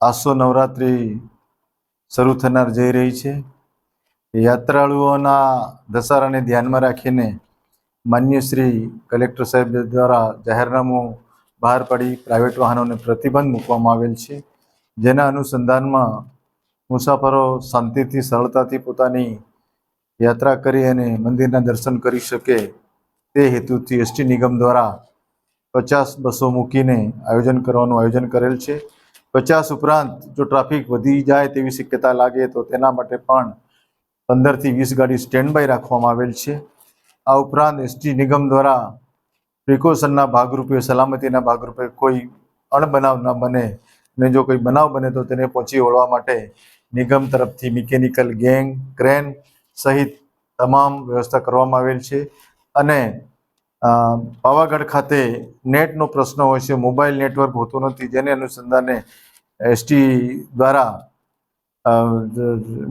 આસો નવરાત્રિ શરૂ થનાર જઈ રહી છે. યાત્રાળુઓના ધસારાને ધ્યાનમાં રાખીને માન્ય શ્રી કલેક્ટર સાહેબ દ્વારા જાહેરનામું બહાર પાડી પ્રાઇવેટ વાહનોને પ્રતિબંધ મૂકવામાં આવેલ છે. જેના અનુસંધાનમાં મુસાફરો શાંતિથી, સરળતાથી પોતાની યાત્રા કરી અને મંદિરના દર્શન કરી શકે તે હેતુથી એસટી નિગમ દ્વારા પચાસ બસો મૂકીને આયોજન કરવાનું આયોજન કરેલ છે. પચાસ ઉપરાંત જો ટ્રાફિક વધી જાય તેવી શક્યતા લાગે તો તેના માટે પણ પંદરથી વીસ ગાડી સ્ટેન્ડ બાય રાખવામાં આવેલ છે. આ ઉપરાંત એસટી નિગમ દ્વારા પ્રિકોશનના ભાગરૂપે, સલામતીના ભાગરૂપે કોઈ અણબનાવ ન બને અને જો કોઈ બનાવ બને તો તેને પહોંચી વળવા માટે નિગમ તરફથી મિકેનિકલ ગેંગ ક્રેન સહિત તમામ વ્યવસ્થા કરવામાં આવેલ છે. અને પાવાગઢ ખાતે નેટનો પ્રશ્ન હોય છે, મોબાઈલ નેટવર્ક હોતું નથી, જેને અનુસંધાને એસટી દ્વારા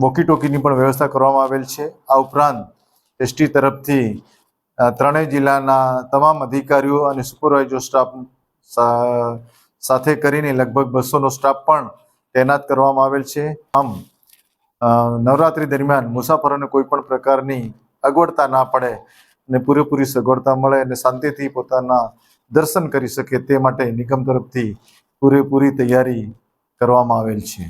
વોકી ટોકીની પણ વ્યવસ્થા કરવામાં આવેલ છે. આ ઉપરાંત એસટી તરફથી ત્રણેય જિલ્લાના તમામ અધિકારીઓ અને સુપરવાઇઝર સ્ટાફ સાથે કરીને લગભગ બસોનો સ્ટાફ પણ તૈનાત કરવામાં આવેલ છે. આમ નવરાત્રી દરમિયાન મુસાફરોને કોઈ પણ પ્રકારની અગવડતા ના પડે અને પૂરેપૂરી સગવડતા મળે અને શાંતિથી પોતાના દર્શન કરી શકે તે માટે નિગમ તરફથી પૂરેપૂરી તૈયારી કરવામાં આવેલ છે.